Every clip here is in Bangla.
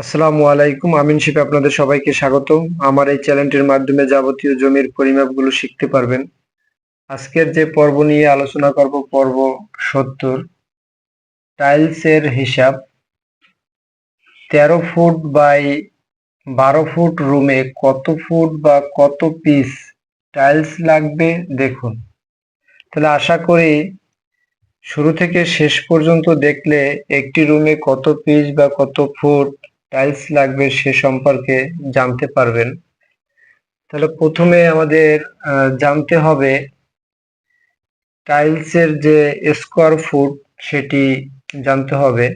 আসসালামু আলাইকুম, আমিন শিপ আপনাদের সবাইকে স্বাগত আমার এই চ্যানেলটির মাধ্যমে যাবতীয় জমির পরিমাপগুলো শিখতে পারবেন। আজকের যে পর্ব নিয়ে আলোচনা করব, পর্ব সত্তর। টাইলসের হিসাব। তেরো ফুট বাই বারো ফুট রুমে কত ফুট বা কত পিস টাইলস লাগবে দেখুন। তাহলে আশা করি শুরু থেকে শেষ পর্যন্ত দেখলে একটি রুমে কত পিস বা কত ফুট টাইলস লাগবে সে সম্পর্কে জানতে পারবেন। তাহলে প্রথমে আমাদের জানতে হবে টাইলসের যে স্কোয়ার ফুট সেটি জানতে হবে।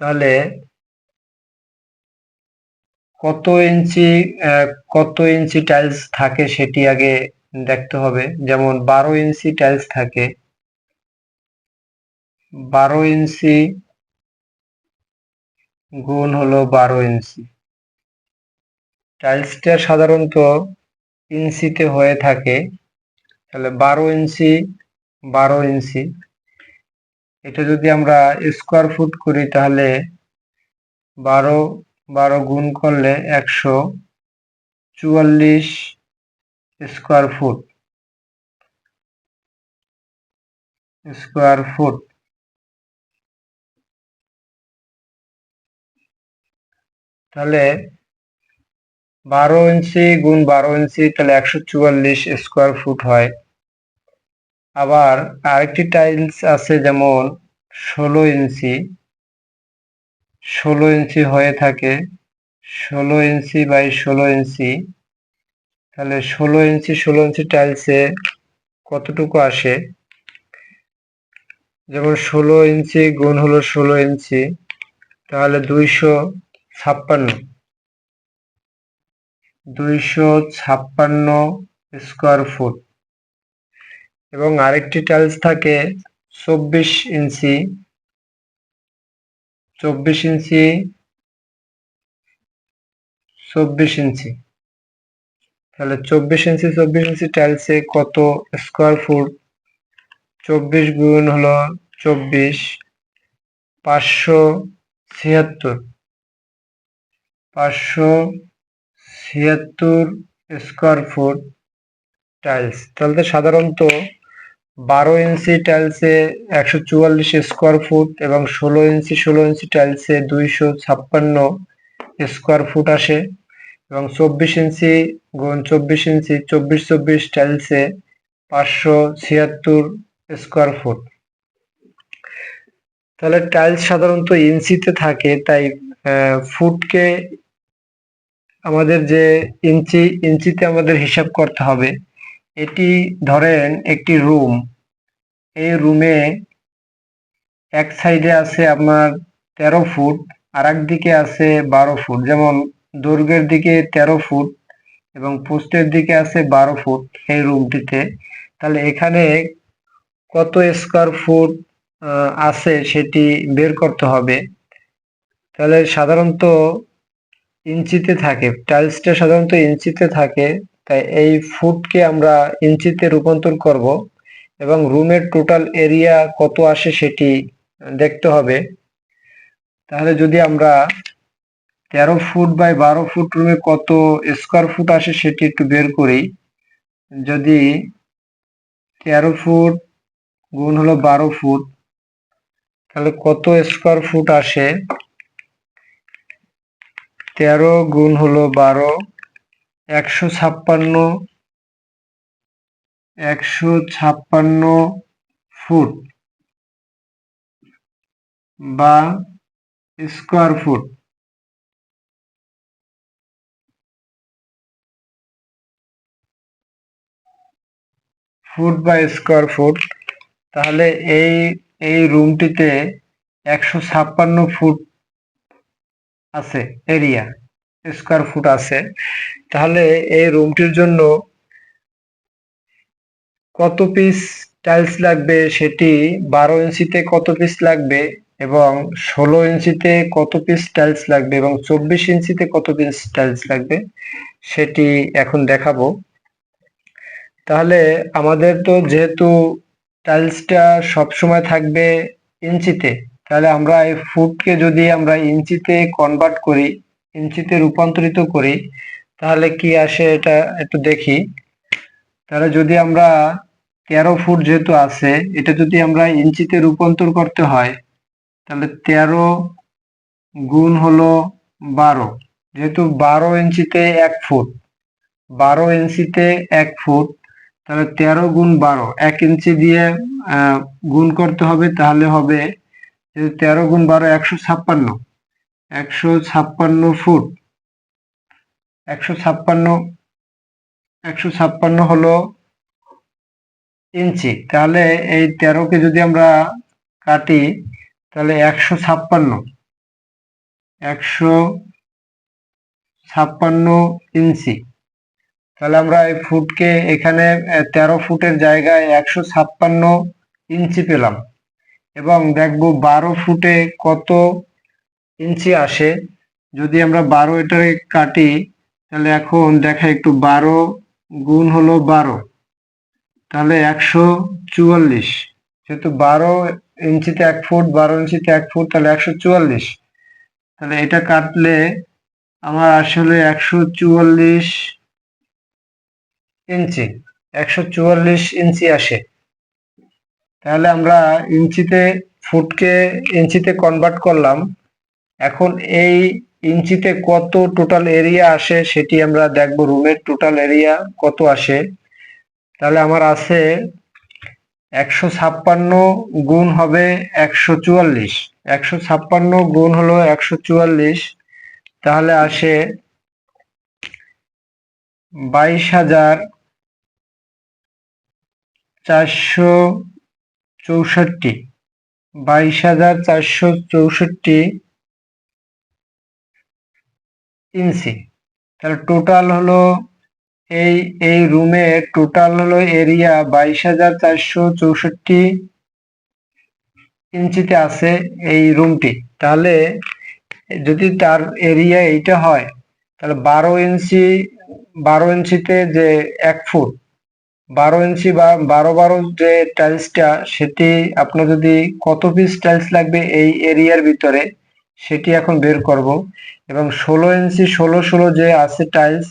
তাহলে কত ইঞ্চি কত ইঞ্চি টাইলস থাকে সেটি আগে দেখতে হবে। যেমন বারো ইঞ্চি টাইলস থাকে, বারো ইঞ্চি গুণ হলো বারো ইঞ্চি। টাইলসটা সাধারণত ইঞ্চিতে হয়ে থাকে। তাহলে বারো ইঞ্চি বারো ইঞ্চি। এটা যদি আমরা স্কোয়ার ফুট করি তাহলে বারো বারো গুণ করলে একশো চুয়াল্লিশ স্কোয়ার ফুট স্কোয়ার ফুট তাহলে বারো ইঞ্চি গুণ বারো ইঞ্চি তাহলে একশো চুয়াল্লিশ স্কোয়ার ফুট হয়। আবার আরেকটি টাইলস আছে যেমন ষোলো ইঞ্চি। ষোলো ইঞ্চি হয়ে থাকে ষোলো ইঞ্চি বাই ষোলো ইঞ্চি। তাহলে ষোলো ইঞ্চি ষোলো ইঞ্চি টাইলসে কতটুকু আসে? যেমন ষোলো ইঞ্চি গুণ হলো ষোলো ইঞ্চি, তাহলে দুইশো ছাপ্পান্ন। দুইশো ছাপ্পান্ন স্কোয়ার ফুট। এবং আরেকটি টাইলস থাকে চব্বিশ ইঞ্চি। চব্বিশ ইঞ্চি চব্বিশ ইঞ্চি। তাহলে চব্বিশ ইঞ্চি চব্বিশ ইঞ্চি টাইলসে কত স্কোয়ার ফুট চব্বিশ গুণ হলো চব্বিশ, পাঁচশো ছিয়াত্তর। পাঁচশো ছিয়াত্তর স্কোয়ার ফুট টাইলস তাহলে সাধারণত বারো ইঞ্চি টাইলসে একশো চুয়াল্লিশ স্কোয়ার ফুট এবং ষোলো ইঞ্চি ষোলো ইঞ্চি টাইলসে দুইশো ছাপ্পান্ন স্কোয়ার ফুট আসে এবং চব্বিশ ইঞ্চি গুণ চব্বিশ ইঞ্চি, চব্বিশ চব্বিশ টাইলসে পাঁচশো ছিয়াত্তর স্কোয়ার ফুট। তাহলে টাইলস সাধারণত ইঞ্চিতে থাকে, তাই ফুটকে আমাদের যে ইঞ্চি, ইঞ্চিতে আমাদের হিসাব করতে হবে। এটি ধরেন একটি রুম। এই রুমে এক সাইডে আছে আপনার তেরো ফুট আর দিকে আছে বারো ফুট। যেমন দৈর্ঘ্যের দিকে তেরো ফুট এবং পোস্টের দিকে আছে বারো ফুট এই রুমটিতে। তাহলে এখানে কত স্কোয়ার ফুট আছে সেটি বের করতে হবে। তাহলে সাধারণত ইঞ্চিতে থাকে। টাইলসটা সাধারণত ইঞ্চিতে থাকে। তাই এই ফুটকে আমরা ইঞ্চিতে রূপান্তর করব এবং রুমের টোটাল এরিয়া কত আসে সেটি দেখতে হবে। তাহলে যদি আমরা তেরো ফুট বাই বারো ফুট রুমে কত স্কোয়ার ফুট আসে সেটি একটু বের করি। যদি তেরো ফুট গুণ হলো বারো ফুট, তাহলে কত স্কোয়ার ফুট আসে? তেরো গুণ হলো বারো, একশো ছাপ্পান্ন একশো ছাপ্পান্ন ফুট বা স্কোয়ার ফুট। ফুট বা স্কোয়ার ফুট, তাহলে এই এই রুমটিতে একশো ছাপ্পান্ন ফুট আছে এরিয়া স্কোয়ার ফুট আছে। তাহলে এই রুমটির জন্য কত পিস টাইলস লাগবে? সেটি বারো ইঞ্চিতে কত পিস লাগবে? এবং ষোলো ইঞ্চিতে কত পিস টাইলস লাগবে? এবং চব্বিশ ইঞ্চিতে কত পিস টাইলস লাগবে? সেটি এখন দেখাবো। তাহলে আমাদের তো যেহেতু টাইলসটা সবসময় থাকবে ইঞ্চিতে তাহলে আমরা এই ফুটকে যদি আমরা ইঞ্চিতে কনভার্ট করি, ইঞ্চিতে রূপান্তরিত করি, তাহলে কি আসে এটা একটু দেখি। তাহলে যদি আমরা তেরো ফুট যেহেতু আছে, এটা যদি আমরা ইঞ্চিতে রূপান্তর করতে হয়, তাহলে তেরো গুণ হলো বারো। যেহেতু বারো ইঞ্চিতে এক ফুট, বারো ইঞ্চিতে এক ফুট, তাহলে তেরো গুণ বারো, এক ইঞ্চি দিয়ে গুণ করতে হবে, তাহলে হবে তেরো গুণ বারো একশো ছাপ্পান্ন একশো ছাপ্পান্ন ফুট, একশো ছাপ্পান্ন একশো ছাপ্পান্ন হলো ইঞ্চি। তাহলে এই তেরোকে যদি আমরা কাটি, তাহলে একশো ছাপ্পান্ন একশো ছাপ্পান্ন ইঞ্চি। তাহলে আমরা এই ফুটকে এখানে তেরো ফুটের জায়গায় একশো ছাপ্পান্ন ইঞ্চি পেলাম। এবং দেখব বারো ফুটে কত ইঞ্চি আসে। যদি আমরা বারো এটারে কাটি, তাহলে এখন দেখা একটু বারো গুণ হলো বারো। তাহলে একশো চুয়াল্লিশ। যেহেতু বারো ইঞ্চিতে এক ফুট, বারো ইঞ্চিতে এক ফুট, তাহলে একশো চুয়াল্লিশ। তাহলে এটা কাটলে আমার আসলে একশো চুয়াল্লিশ ইঞ্চি, একশো চুয়াল্লিশ ইঞ্চি আসে। তাহলে আমরা ইঞ্চিতে ফুটকে ইঞ্চিতে কনভার্ট করলাম। এখন এই ইঞ্চিতে কত টোটাল এরিয়া আসে সেটি আমরা দেখব। রুমের টোটাল এরিয়া কত আসে? তাহলে আমার আছে একশো ছাপ্পান্ন গুণ হবে একশো চুয়াল্লিশ। একশো ছাপ্পান্ন গুণ হলো একশো চুয়াল্লিশ। তাহলে আসে বাইশ হাজার চারশো চৌষট্টি। বাইশ হাজার চারশো চৌষট্টি ইঞ্চি। তাহলে টোটাল হলো এই এই রুমের টোটাল হলো এরিয়া বাইশ হাজার চারশো চৌষট্টি ইঞ্চিতে আছে এই রুমটি তাহলে যদি তার এরিয়া এইটা হয়, তাহলে বারো ইঞ্চি, বারো ইঞ্চিতে যে এক ফুট বারো ইঞ্চি বা বারো বারো যে টাইলসটা সেটি আপনার যদি কত পিস টাইলস লাগবে এই এরিয়ার ভিতরে, সেটি এখন বের করব। এবং ষোলো ইঞ্চি, ষোলো ষোলো যে আছে টাইলস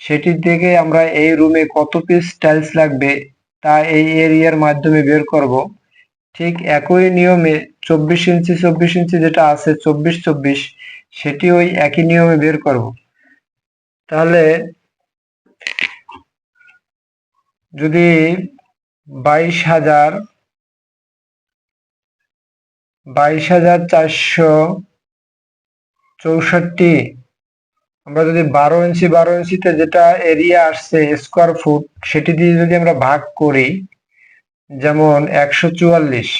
সেটির থেকে আমরা এই রুমে কত পিস টাইলস লাগবে, তা এই এরিয়ার মাধ্যমে বের করব। ঠিক একই নিয়মে চব্বিশ ইঞ্চি চব্বিশ ইঞ্চি যেটা আছে, চব্বিশ চব্বিশ সেটি ওই একই নিয়মে বের করব। তাহলে যদি বাইশ হাজার বাইশ হাজার চারশো চৌষট্টি, আমরা যদি বারো ইঞ্চি, বারো ইঞ্চিতে যেটা এরিয়া আসছে স্কোয়ার ফুট সেটি দিয়ে যদি আমরা ভাগ করি, যেমন একশো চুয়াল্লিশ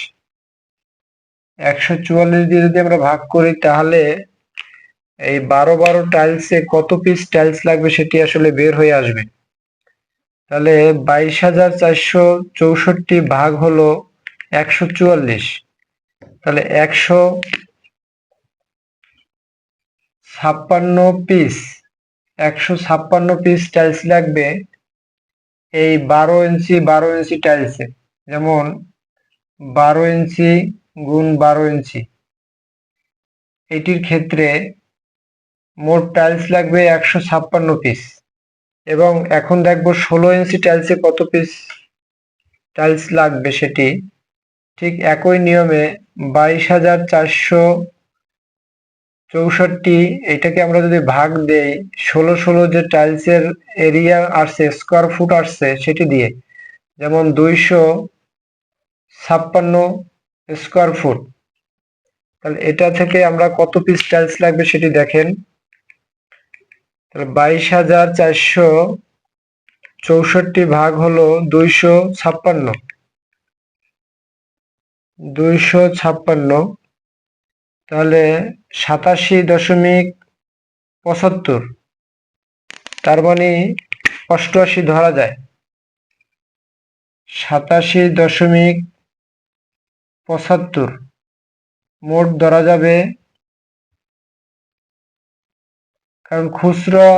একশো চুয়াল্লিশ দিয়ে যদি আমরা ভাগ করি, তাহলে এই বারো বারো টাইলসে কত পিস টাইলস লাগবে সেটি আসলে বের হয়ে আসবে। তাহলে বাইশ হাজার চারশো চৌষট্টি ভাগ হলো একশো চুয়াল্লিশ। তাহলে একশো ছাপ্পান্ন পিস একশো ছাপ্পান্ন পিস টাইলস লাগবে এই বারো ইঞ্চি বারো ইঞ্চি টাইলসে যেমন বারো ইঞ্চি গুণ বারো ইঞ্চি। এটির ক্ষেত্রে মোট টাইলস লাগবে একশো ছাপ্পান্ন পিস এবং এখন দেখব ষোলো ইঞ্চি টাইলসে কত পিস টাইলস লাগবে সেটি। ঠিক একই নিয়মে বাইশ হাজার চারশো চৌষট্টি, এটাকে আমরা যদি ভাগ দেই, ষোলো ষোলো যে টাইলসের এরিয়া আসছে স্কোয়ার ফুট আসছে, সেটি দিয়ে। যেমন দুইশো ছাপ্পান্ন স্কোয়ার ফুট তাহলে এটা থেকে আমরা কত পিস টাইলস লাগবে সেটি দেখেন। বাইশ হাজার চারশো চৌষট্টি ভাগ হলো দুইশো ছাপ্পান্ন। দুইশো ছাপ্পান্ন, তাহলে সাতাশি দশমিক পঁচাত্তর। তার মানে অষ্টআশি ধরা যায়। সাতাশি দশমিক পঁচাত্তর। মোট ধরা যাবে কারণ খুচরা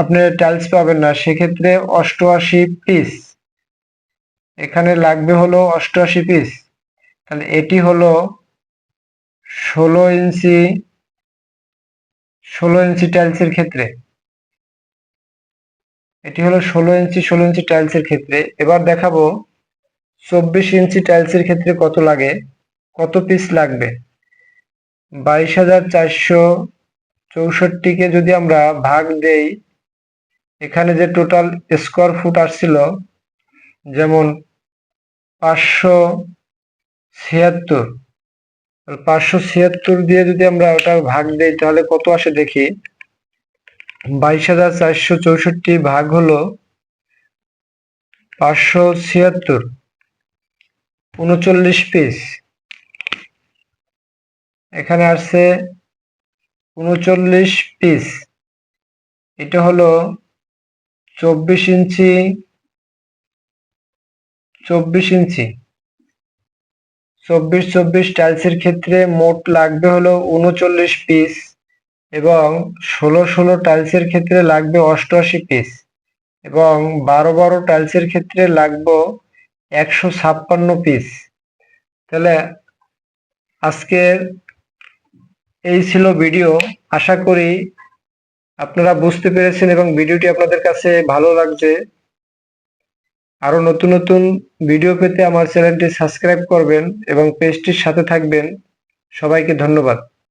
আপনি টাইলস পাবেন না, সেক্ষেত্রে অষ্টআশি পিস এখানে লাগবে হলো অষ্টআশি পিস তাহলে এটি হলো ষোলো ইঞ্চি ষোলো ইঞ্চি টাইলসের ক্ষেত্রে। এটি হলো ষোলো ইঞ্চি ষোলো ইঞ্চি টাইলসের ক্ষেত্রে। এবার দেখাবো চব্বিশ ইঞ্চি টাইলসের ক্ষেত্রে কত লাগে, কত পিস লাগবে? বাইশ হাজার চারশো চৌষট্টিকে যদি আমরা ভাগ দেই, এখানে যে টোটাল স্কোয়ার ফুট আসছিল, যেমন পাঁচশো ছিয়াত্তর পাঁচশো ছিয়াত্তর দিয়ে যদি আমরা ওটা ভাগ দেই, তাহলে কত আসে দেখি? বাইশ হাজার চারশো চৌষট্টি ভাগ হলো পাঁচশো ছিয়াত্তর, উনচল্লিশ পিস এখানে আসছে উনচল্লিশ পিস এটা হলো চব্বিশ ইঞ্চি চব্বিশ ইঞ্চি। চব্বিশ চব্বিশ টাইলসের ক্ষেত্রে মোট লাগবে হলো উনচল্লিশ পিস এবং ষোলো ষোলো টাইলসের ক্ষেত্রে লাগবে অষ্টআশি পিস এবং বারো বারো টাইলসের ক্ষেত্রে লাগবে একশো ছাপ্পান্ন পিস তাহলে আজকের এই ছিল ভিডিও। আশা করি আপনারা বুঝতে পেরেছেন এবং ভিডিওটি আপনাদের কাছে ভালো লাগছে। আরও নতুন নতুন ভিডিও পেতে আমার চ্যানেলটি সাবস্ক্রাইব করবেন এবং পেজটির সাথে থাকবেন। সবাইকে ধন্যবাদ।